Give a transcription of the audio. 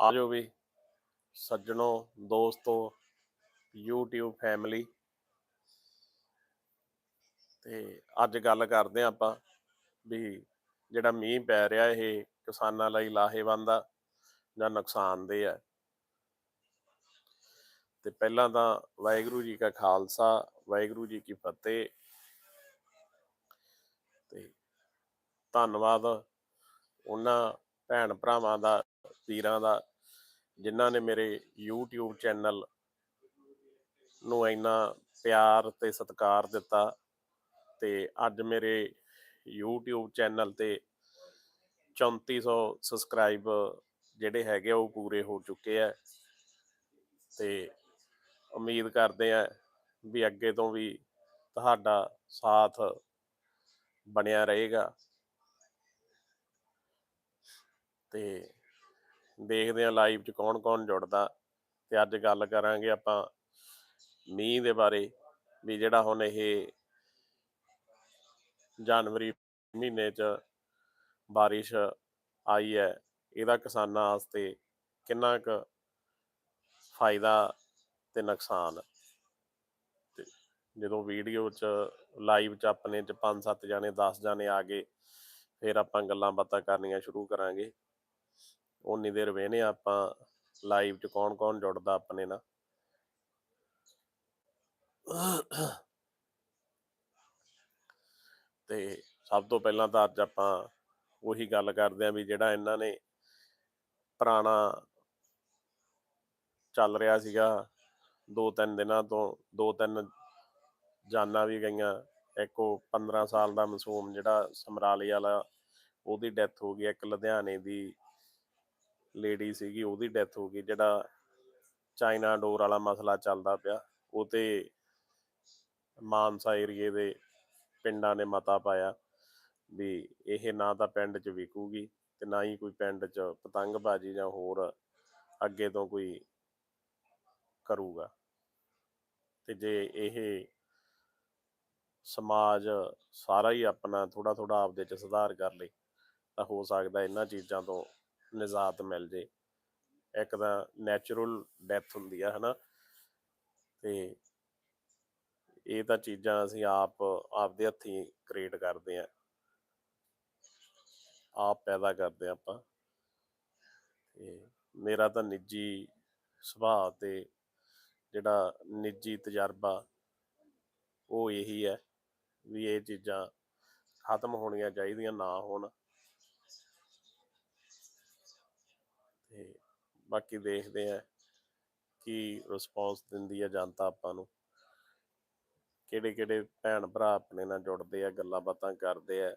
ਆ ਜਾਓ ਵੀ ਸੱਜਣੋ, ਦੋਸਤੋ, YouTube ਫੈਮਿਲੀ ਤੇ ਅੱਜ ਗੱਲ ਕਰਦੇ ਹਾਂ ਆਪਾਂ ਵੀ ਜਿਹੜਾ ਮੀਂਹ ਪੈ ਰਿਹਾ, ਇਹ ਕਿਸਾਨਾਂ ਲਈ ਲਾਹੇਵੰਦ ਆ ਜਾਂ ਨੁਕਸਾਨਦੇ ਆ? ਤੇ ਪਹਿਲਾਂ ਤਾਂ ਵਾਹਿਗੁਰੂ ਜੀ ਕਾ ਖਾਲਸਾ, ਵਾਹਿਗੁਰੂ ਜੀ ਕੀ ਫਤਿਹ। ਤੇ ਧੰਨਵਾਦ ਉਹਨਾਂ ਭੈਣ ਭਰਾਵਾਂ ਦਾ ਵੀਰਾਂ ਦਾ, ਜਿਨ੍ਹਾਂ ਨੇ ਮੇਰੇ YouTube ਚੈਨਲ ਨੂੰ ਇੰਨਾ ਪਿਆਰ ਤੇ ਸਤਿਕਾਰ ਦਿੱਤਾ ਤੇ ਅੱਜ ਮੇਰੇ YouTube ਚੈਨਲ ਤੇ 3400 ਸਬਸਕ੍ਰਾਈਬ ਜਿਹੜੇ ਹੈਗੇ ਆ, ਉਹ ਪੂਰੇ ਹੋ ਚੁੱਕੇ ਆ ਤੇ ਉਮੀਦ ਕਰਦੇ ਆ ਵੀ ਅੱਗੇ ਤੋਂ ਵੀ ਤੁਹਾਡਾ ਸਾਥ ਬਣਿਆ ਰਹੇਗਾ। ਤੇ ਦੇਖਦੇ ਆ ਲਾਈਵ 'ਚ ਕੌਣ-ਕੌਣ ਜੁੜਦਾ ਤੇ ਅੱਜ ਗੱਲ ਕਰਾਂਗੇ ਆਪਾਂ ਮੀਂਹ ਦੇ ਬਾਰੇ ਵੀ ਜਿਹੜਾ ਹੁਣ ਇਹ ਜਨਵਰੀ ਮਹੀਨੇ 'ਚ ਬਾਰਿਸ਼ ਆਈ ਹੈ, ਇਹਦਾ ਕਿਸਾਨਾਂ ਵਾਸਤੇ ਕਿੰਨਾ ਕੁ ਫਾਇਦਾ ਤੇ ਨੁਕਸਾਨ? ਤੇ ਜਦੋਂ ਵੀਡੀਓ 'ਚ ਲਾਈਵ 'ਚ ਆਪਣੇ 'ਚ 5-7 ਜਾਣੇ 10 ਜਾਣੇ ਆ ਗਏ, ਫਿਰ ਆਪਾਂ ਗੱਲਾਂ ਬਾਤਾਂ ਕਰਨੀਆਂ ਸ਼ੁਰੂ ਕਰਾਂਗੇ। ਉਨੀ ਦੇਰ ਵੇਨੇ ਆਪਾਂ ਲਾਈਵ 'ਚ ਕੌਣ-ਕੌਣ ਜੁੜਦਾ ਆਪਣੇ ਨਾਲ। ਤੇ ਸਭ ਤੋਂ ਪਹਿਲਾਂ ਤਾਂ ਅੱਜ ਆਪਾਂ ਉਹੀ ਗੱਲ ਕਰਦੇ ਆਂ ਵੀ ਜਿਹੜਾ ਇਹਨਾਂ ਨੇ ਪੁਰਾਣਾ ਚੱਲ ਰਿਹਾ ਸੀਗਾ, ਦੋ ਤਿੰਨ ਦਿਨਾਂ ਤੋਂ, ਦੋ ਤਿੰਨ ਜਾਨਾਂ ਵੀ ਗਈਆਂ, ਇੱਕ ਉਹ 15 ਸਾਲ ਦਾ ਮਾਸੂਮ ਜਿਹੜਾ ਸਮਰਾਲੇ ਵਾਲਾ, ਉਹਦੀ ਡੈਥ ਹੋ ਗਈ, ਇੱਕ ਲੁਧਿਆਣੇ ਦੀ ਲੇਡੀ ਸੀਗੀ, ਉਹਦੀ ਡੈਥ ਹੋ ਗਈ, ਜਿਹੜਾ ਚਾਈਨਾ ਡੋਰ ਵਾਲਾ ਮਸਲਾ ਚੱਲਦਾ ਪਿਆ, ਉਹ ਤੇ ਮਾਨਸਾ ਏਰੀਏ ਦੇ ਪਿੰਡਾਂ ਨੇ ਮਤਾ ਪਾਇਆ ਵੀ ਇਹ ਨਾ ਤਾਂ ਪਿੰਡ 'ਚ ਵਿਕੂਗੀ ਤੇ ਨਾ ਹੀ ਕੋਈ ਪਿੰਡ 'ਚ ਪਤੰਗਬਾਜ਼ੀ ਜਾਂ ਹੋਰ ਅੱਗੇ ਤੋਂ ਕੋਈ ਕਰੂਗਾ। ਤੇ ਜੇ ਇਹ ਸਮਾਜ ਸਾਰਾ ਹੀ ਆਪਣਾ ਥੋੜਾ ਥੋੜਾ ਆਪਦੇ 'ਚ ਸੁਧਾਰ ਕਰ ਲੇ, ਤਾਂ ਹੋ ਸਕਦਾ ਇਹਨਾਂ ਚੀਜ਼ਾਂ ਤੋਂ ਨਿਜਾਤ ਮਿਲ ਜੇ। ਇੱਕ ਤਾਂ ਨੈਚੁਰਲ ਡੈਥ ਹੁੰਦੀ ਆ, ਹਨਾ। ਤੇ ਇਹ ਤਾਂ ਚੀਜ਼ਾਂ ਅਸੀਂ ਆਪ, ਆਪਦੇ ਹੱਥੀਂ ਕ੍ਰੀਏਟ ਕਰਦੇ ਆ। ਆਪ ਪੈਦਾ ਕਰਦੇ ਆ ਆਪਾਂ। ਤੇ ਮੇਰਾ ਤਾਂ ਨਿੱਜੀ ਸੁਭਾਅ ਤੇ ਜਿਹੜਾ ਨਿੱਜੀ ਤਜਰਬਾ, ਉਹ ਇਹੀ ਹੈ ਵੀ ਇਹ ਚੀਜ਼ਾਂ ਖਤਮ ਹੋਣੀਆਂ ਚਾਹੀਦੀਆਂ, ਨਾ ਹੋਣ। ਤੇ ਬਾਕੀ ਦੇਖਦੇ ਆ ਕੀ ਰਿਸਪੌਂਸ ਦਿੰਦੀ ਹੈ ਜਨਤਾ ਆਪਾਂ ਨੂੰ। ਕਿਹੜੇ ਕਿਹੜੇ ਭੈਣ ਭਰਾ ਆਪਣੇ ਨਾਲ ਜੁੜਦੇ ਆ ਗੱਲਾਂ ਬਾਤਾਂ ਕਰਦੇ ਆ।